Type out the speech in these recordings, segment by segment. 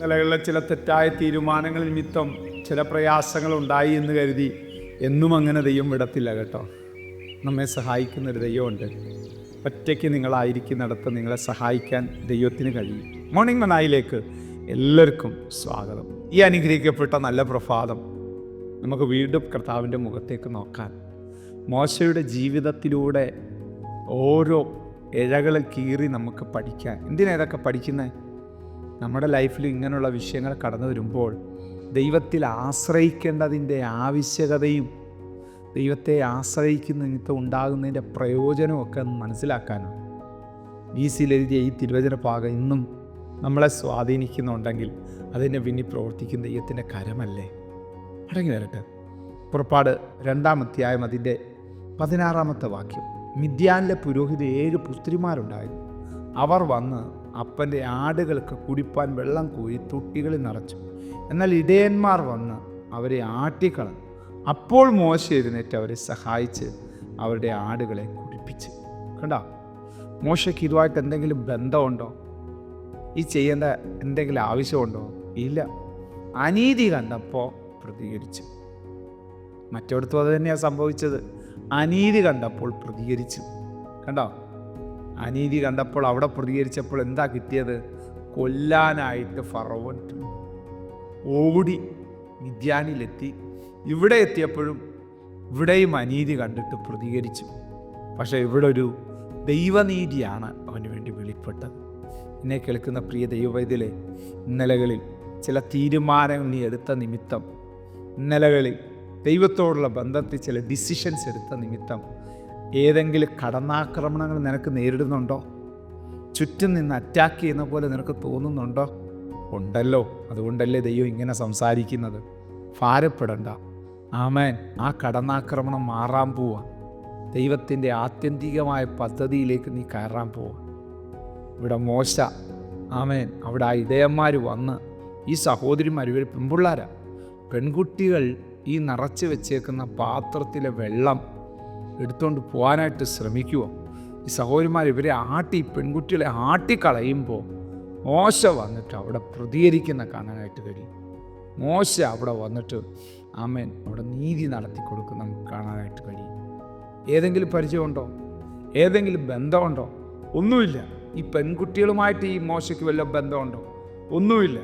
നിലകളിലെ ചില തെറ്റായ തീരുമാനങ്ങൾ നിമിത്തം ചില പ്രയാസങ്ങൾ ഉണ്ടായി എന്ന് കരുതി എന്നും അങ്ങനെ ദൈവം വിടത്തില്ല കേട്ടോ. നമ്മെ സഹായിക്കുന്ന ഒരു ദൈവമുണ്ട്. ഒറ്റയ്ക്ക് നിങ്ങളായിരിക്കുന്നിടത്ത് നിങ്ങളെ സഹായിക്കാൻ ദൈവത്തിന് കഴിയും. മോർണിംഗ് മനായിലേക്ക് എല്ലാവർക്കും സ്വാഗതം. ഈ അനുഗ്രഹിക്കപ്പെട്ട നല്ല പ്രഭാതം നമുക്ക് വീണ്ടും കർത്താവിന്റെ മുഖത്തേക്ക് നോക്കാൻ മോശയുടെ ജീവിതത്തിലൂടെ ഓരോ ഇഴകളെ കീറി നമുക്ക് പഠിക്കാൻ എന്തിനാ ഇതൊക്കെ പഠിക്കുന്നത് നമ്മുടെ ലൈഫിൽ ഇങ്ങനെയുള്ള വിഷയങ്ങൾ കടന്നു വരുമ്പോൾ ദൈവത്തിൽ ആശ്രയിക്കേണ്ടതിന്റെ ആവശ്യകതയും ദൈവത്തെ ആശ്രയിക്കുന്ന നിമിത്തം ഉണ്ടാകുന്നതിന്റെ പ്രയോജനമൊക്കെ മനസ്സിലാക്കാനാണ്. ഈ സിയിൽ എഴുതിയ ഈ തിരുവചന ഭാഗം ഇന്നും നമ്മളെ സ്വാധീനിക്കുന്നുണ്ടെങ്കിൽ അതിനെ പിന്നി പ്രവർത്തിക്കുന്ന ദൈവത്തിന്റെ കരമല്ലേ? അടങ്ങി വരട്ടെ. പുറപ്പാട് രണ്ടാം അധ്യായം അതിന്റെ പതിനാറാമത്തെ വാക്യം. മിദ്യാനിലെ പുരോഹിത ഏഴ് പുത്രിമാരുണ്ടായിരുന്നു. അവർ വന്ന് അപ്പന്റെ ആടുകൾക്ക് കുടിപ്പാൻ വെള്ളം കോരി തൊട്ടികളിൽ നിറച്ചു. എന്നാൽ ഇടയന്മാർ വന്ന് അവരെ ആട്ടിക്കളഞ്ഞു. അപ്പോൾ മോശ എഴുന്നേറ്റ് അവരെ സഹായിച്ച് അവരുടെ ആടുകളെ കുടിപ്പിച്ചു. കണ്ടോ? മോശയ്ക്ക് ഇതുമായിട്ട് എന്തെങ്കിലും ബന്ധമുണ്ടോ? ഈ ചെയ്യേണ്ട എന്തെങ്കിലും ആവശ്യമുണ്ടോ? ഇല്ല. അനീതി കണ്ടപ്പോൾ പ്രതികരിച്ചു. മറ്റോടത്തും അത് തന്നെയാണ് സംഭവിച്ചത്. അനീതി കണ്ടപ്പോൾ പ്രതികരിച്ചു. കണ്ടോ? അനീതി കണ്ടപ്പോൾ അവിടെ പ്രതികരിച്ചപ്പോൾ എന്താ കിട്ടിയത്? കൊല്ലാനായിട്ട് ഫറവൻ ഓടി മിദ്യാനിലെത്തി ഇവിടെ എത്തിയപ്പോഴും ഇവിടെയും അനീതി കണ്ടിട്ട് പ്രതികരിച്ചു. പക്ഷേ ഇവിടെ ഒരു ദൈവനീതിയാണ് അവന് വേണ്ടി വെളിപ്പെട്ടത്. എന്നെ കേൾക്കുന്ന പ്രിയ ദൈവവൈദ്യലെ ഇന്നലകളിൽ ചില തീരുമാനങ്ങൾ നീ എടുത്ത നിമിത്തം ഇന്നലകളിൽ ദൈവത്തോടുള്ള ബന്ധത്തിൽ ചില ഡിസിഷൻസ് എടുത്ത നിമിത്തം ഏതെങ്കിലും കടന്നാക്രമണങ്ങൾ നിനക്ക് നേരിടുന്നുണ്ടോ? ചുറ്റും നിന്ന് അറ്റാക്ക് ചെയ്യുന്ന പോലെ നിനക്ക് തോന്നുന്നുണ്ടോ? ഉണ്ടല്ലോ. അതുകൊണ്ടല്ലേ ദൈവം ഇങ്ങനെ സംസാരിക്കുന്നത്. ഭാരപ്പെടണ്ട. ആമേൻ. ആ കടന്നാക്രമണം മാറാൻ പോവാ. ദൈവത്തിന്റെ ആത്യന്തികമായ പദ്ധതിയിലേക്ക് നീ കയറാൻ പോവുക ഇവിടെ മോശ. ആമേൻ. അവിടെ ആ ഇടയന്മാർ വന്ന് ഈ സഹോദരിമാർ ഇവർ പെൺപിള്ളാരാ. പെൺകുട്ടികൾ ഈ നിറച്ച് വെച്ചേക്കുന്ന പാത്രത്തിലെ വെള്ളം എടുത്തുകൊണ്ട് പോകാനായിട്ട് ശ്രമിക്കുമോ ഈ സഹോദരിമാർ ഇവരെ ആട്ടി പെൺകുട്ടികളെ ആട്ടിക്കളയുമ്പോൾ മോശ വന്നിട്ട് അവിടെ പ്രതികരിക്കുന്ന കാണാനായിട്ട് കഴിയും. മോശ അവിടെ വന്നിട്ട് ആമേൻ അവിടെ നീതി നടത്തി കൊടുക്കുന്ന നമുക്ക് കാണാനായിട്ട് കഴിയും. ഏതെങ്കിലും പരിചയമുണ്ടോ? ഏതെങ്കിലും ബന്ധമുണ്ടോ? ഒന്നുമില്ല. ഈ പെൺകുട്ടികളുമായിട്ട് ഈ മോശയ്ക്ക് വല്ല ബന്ധമുണ്ടോ? ഒന്നുമില്ല.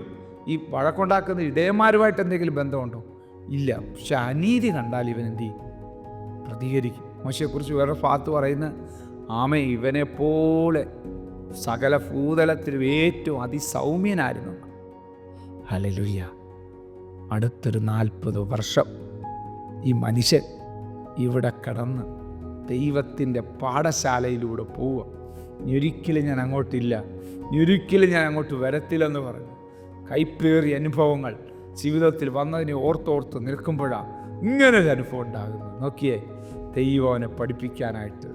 ഈ വഴക്കുണ്ടാക്കുന്ന ഇടയന്മാരുമായിട്ട് എന്തെങ്കിലും ബന്ധമുണ്ടോ? ഇല്ല. പക്ഷെ അനീതി കണ്ടാൽ ഇവൻ എന്ത് പ്രതികരിക്കും. മോശയെക്കുറിച്ച് വേറെ ഭാഗത്ത് പറയുന്ന ആമ ഇവനെപ്പോലെ പോലെ സകല ഭൂതലത്തിലും ഏറ്റവും അതിസൗമ്യനായിരുന്നു. ഹലലുയ്യ അടുത്തൊരു നാൽപ്പത് വർഷം ഈ മനുഷ്യൻ ഇവിടെ കിടന്ന് ദൈവത്തിന്റെ പാഠശാലയിലൂടെ പോവുക. ഞൊരിക്കലും ഞാൻ അങ്ങോട്ടില്ല ഞൊരിക്കലും ഞാൻ അങ്ങോട്ട് വരത്തില്ലെന്ന് പറഞ്ഞു. കൈപ്പേറിയ അനുഭവങ്ങൾ ജീവിതത്തിൽ വന്നതിനെ ഓർത്തോർത്ത് നിൽക്കുമ്പോഴാണ് ഇങ്ങനെ ഒരു അനുഭവം ഉണ്ടാകുന്നത്. നോക്കിയേ ദൈവനെ പഠിപ്പിക്കാനായിട്ട്.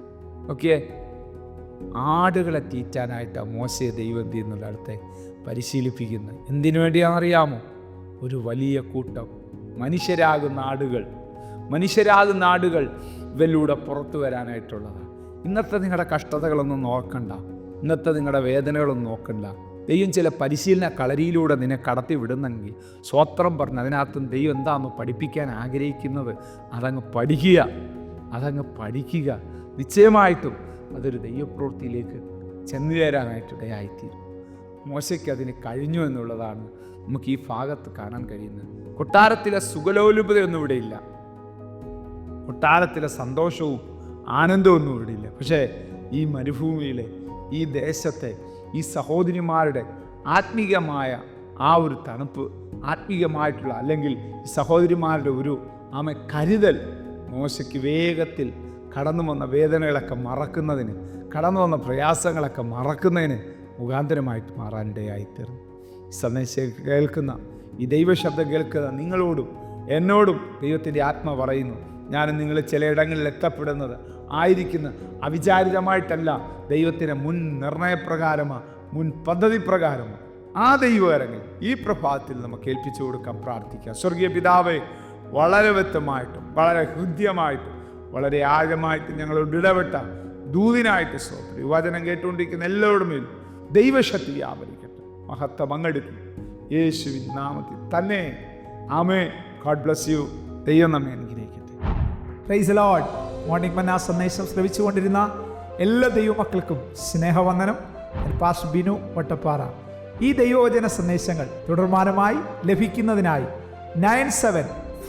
ഓക്കെ ആടുകളെ തീറ്റാനായിട്ട് മോശയെ ദൈവം എന്നുള്ള അടുത്തെ പരിശീലിപ്പിക്കുന്നത്. എന്തിനു വേണ്ടിയാണെന്നറിയാമോ ഒരു വലിയ കൂട്ടം മനുഷ്യരാകുന്ന ആടുകൾ. മനുഷ്യരാകുന്ന ആടുകൾ ഇവരിലൂടെ പുറത്തു വരാനായിട്ടുള്ളതാണ് ഇന്നത്തെ നിങ്ങളുടെ കഷ്ടതകളൊന്നും നോക്കണ്ട. ഇന്നത്തെ നിങ്ങളുടെ വേദനകളൊന്നും നോക്കണ്ട. ദൈവം ചില പരിശീലന കളരിയിലൂടെ നിന്നെ കടത്തി വിടുന്നെങ്കിൽ സ്വോത്രം പറഞ്ഞ് അതിനകത്തും ദൈവം എന്താണെന്ന് പഠിപ്പിക്കാൻ ആഗ്രഹിക്കുന്നത് അതങ്ങ് പഠിക്കുക. അതങ്ങ് പഠിക്കുക. നിശ്ചയമായിട്ടും അതൊരു ദൈവപ്രവൃത്തിയിലേക്ക് ചെന്നു ചേരാനായിട്ട് ഇടയായിത്തീരും മോശയ്ക്ക് അതിന് കഴിഞ്ഞു എന്നുള്ളതാണ് നമുക്ക് ഈ ഭാഗത്ത് കാണാൻ കഴിയുന്നത്. കൊട്ടാരത്തിലെ സുഖലോലുപതയൊന്നും ഇവിടെ ഇല്ല. കൊട്ടാരത്തിലെ സന്തോഷവും ആനന്ദമൊന്നും ഇവിടെ ഇല്ല. പക്ഷേ ഈ മരുഭൂമിയിലെ ഈ ദേശത്തെ ഈ സഹോദരിമാരുടെ ആത്മീകമായ ആ ഒരു തണുപ്പ് ആത്മീകമായിട്ടുള്ള അല്ലെങ്കിൽ സഹോദരിമാരുടെ ഒരു ആമ കരുതൽ മോശയ്ക്ക് വേഗത്തിൽ കടന്നു വന്ന വേദനകളൊക്കെ മറക്കുന്നതിന് കടന്നു വന്ന പ്രയാസങ്ങളൊക്കെ മറക്കുന്നതിന് മുഖാന്തരമായിട്ട് മാറാനിടയായിത്തീർന്നു. തീർന്നു സന്ദേശം കേൾക്കുന്ന ഈ ദൈവശബ്ദം കേൾക്കുന്ന നിങ്ങളോടും എന്നോടും ദൈവത്തിന്റെ ആത്മ പറയുന്നു. ഞാൻ നിങ്ങൾ ചിലയിടങ്ങളിൽ എത്തപ്പെടുന്നത് ആയിരിക്കുന്ന അവിചാരിതമായിട്ടല്ല ദൈവത്തിന്റെ മുൻ നിർണയപ്രകാരമാണ് മുൻ പദ്ധതി പ്രകാരമാണ് ആ ദൈവകരങ്ങൾ ഈ പ്രഭാതത്തിൽ നമുക്ക് ഏൽപ്പിച്ചു കൊടുക്കാൻ പ്രാർത്ഥിക്കാം. സ്വർഗീയ പിതാവെ വളരെ വ്യക്തമായിട്ടും വളരെ ഹൃദ്യമായിട്ടും വളരെ ആഴമായിട്ട് ഞങ്ങളോട് ഇടപെട്ട ദൂതിനായിട്ട് ഈ വചനം കേട്ടുകൊണ്ടിരിക്കുന്ന എല്ലാവരുടെ മേലും ദൈവശക്തി വ്യാപരിക്കട്ടെ. മഹത്വം പങ്കെടുക്കും. യേശുവിൻ നാമത്തിൽ തന്നെ. ആമേ ഗോഡ് ബ്ലസ് യു ദൈവം നമ്മെ അനുഗ്രഹിക്കട്ടെ. പ്രൈസ് ലോഡ് മോർണിംഗ് മന്ന സന്ദേശം ശ്രവിച്ചുകൊണ്ടിരുന്ന എല്ലാ ദൈവമക്കൾക്കും സ്നേഹവന്ദനം. പാസ് ബിനു വട്ടപ്പാറ. ഈ ദൈവവചന സന്ദേശങ്ങൾ തുടർമാനമായി ലഭിക്കുന്നതിനായി nine seven